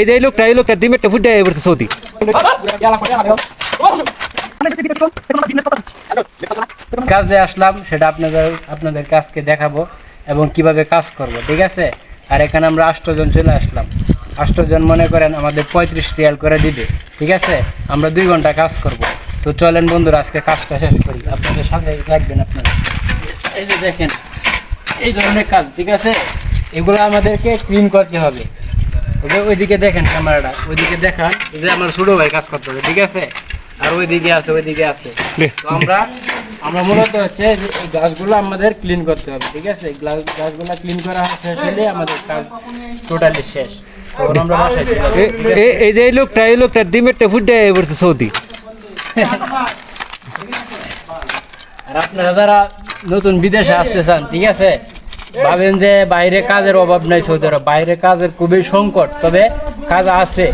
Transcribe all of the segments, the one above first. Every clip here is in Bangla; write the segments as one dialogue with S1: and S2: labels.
S1: এই যে লোকটা, এই লোকটা ডিমেরটা ফুটে পড়ছে সৌদি।
S2: কাজে আসলাম, সেটা আপনাদের আপনাদের কাজকে দেখাবো এবং কীভাবে কাজ করব, ঠিক আছে? আর এখানে আমরা আষ্টজন চলে আসলাম। আষ্টজন মনে করেন আমাদের পঁয়ত্রিশ রিয়াল করে দিবে, ঠিক আছে? আমরা দুই ঘণ্টা কাজ করব। তো চলেন বন্ধুরা, আজকে কাজটা শেষ করি। আপনাদের সাথে রাখবেন আপনারা। এই যে দেখেন, এই ধরনের কাজ, ঠিক আছে? এগুলো আমাদেরকে ক্লিন করতে হবে। ওইদিকে দেখেন ক্যামেরাটা ওইদিকে দেখান যে আমার ছোট ভাই কাজ করতে হবে ঠিক আছে? আর ওইদিকে আছে ওইদিকে আছে। তো আমরা আমরা মূলত হচ্ছে এই গাছগুলো আমাদের ক্লিন করতে হবে ঠিক আছে? গাছগুলো ক্লিন করা শেষ হলে আমাদের কাজ টোটালি শেষ।
S1: এই যে এই লোকটা এই লোকটা ডিমেরটা ফুটে পড়ছে সৌদি।
S2: আর আপনারা যারা নতুন বিদেশে আসতে চান ঠিক আছে? ভাবেন যে বাইরে কাজের অভাব নাই সৌদি আরব বাইরে কাজের খুবই সংকট, তবে কাজ আছে।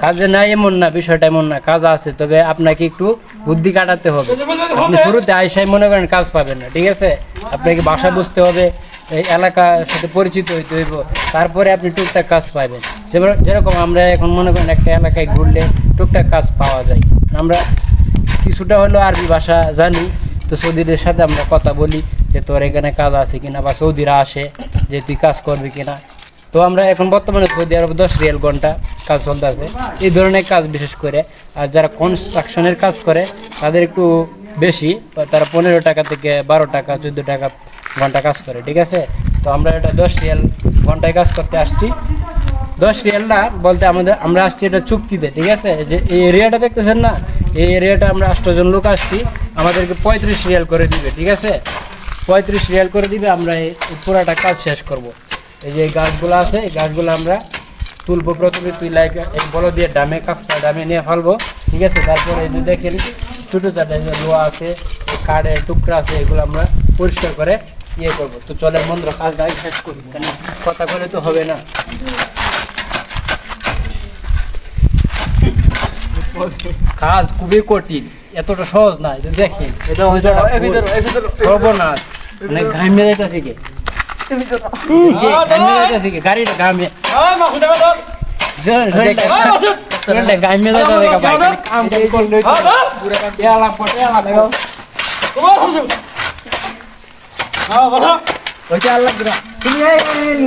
S2: কাজে নাই এমন না, বিষয়টা এমন না, কাজ আছে। তবে আপনাকে একটু বুদ্ধি কাটাতে হবে। আপনি শুরুতে আইসাই মনে করেন কাজ পাবেন না, ঠিক আছে? আপনাকে বাসা বুঝতে হবে, এই এলাকার সাথে পরিচিত হইতে হইব। তারপরে আপনি টুকটাক কাজ পাবেন যেমন- যেরকম আমরা এখন মনে করেন একটা এলাকায় ঘুরলে টুকটাক কাজ পাওয়া যায়। আমরা কিছুটা হলেও আরবি ভাষা জানি, তো সৌদিদের সাথে আমরা কথা বলি। যে তোর এখানে কাজ আছে কিনা বা সৌদিরা আসে যে তুই কাজ করবি কিনা। তো আমরা এখন বর্তমানে সৌদি আরব দশ রিয়াল ঘণ্টা কাজ চলতেছে। এই ধরনের কাজ বিশেষ করে। আর যারা কনস্ট্রাকশনের কাজ করে, তাদের একটু বেশি। তারা পনেরো টাকা থেকে বারো টাকা, চোদ্দ টাকা ঘণ্টা কাজ করে, ঠিক আছে? তো আমরা এটা দশ রিয়াল ঘন্টায় কাজ করতে আসছি। দশ রিয়াল না বলতে আমাদের, আমরা আসছি এটা চুক্তিতে, ঠিক আছে? যে এই এরিয়াটা দেখতেছেন না? এই এরিয়াটা আমরা আষ্টজন লোক আসছি। আমাদেরকে পঁয়ত্রিশ রিয়াল করে দিবে, ঠিক আছে? পঁয়ত্রিশ রিয়াল করে দিবে আমরা এই পুরাটা কাজ শেষ করব। এই যে গাছগুলো আছে এই গাছগুলো আমরা তুলবো প্রথমে তুই লাইক এই বড় দিয়ে ডামে কাজটা ডামে নিয়ে ফেলব ঠিক আছে? তারপরে এই যে দেখেন ছোটো চাটা যে লোহা আছে কাঠের টুকরা আছে এগুলো আমরা পরিষ্কার করে ইয়ে করব। তো চলে মন্দ্র কাজটা শেষ করি কেন কথা বলে তো হবে না। কাজ খুবই কঠিন এতটা সহজ না দেখেন এটা সর্বনাশ। মানে ঘামে যাইতে থেকে ঘামে যাইতে থেকে গাড়িটা ঘামে ঘামে যাইতে থেকে ভাই কাম করে করলে এলা পটে এলা
S3: তুমি আমি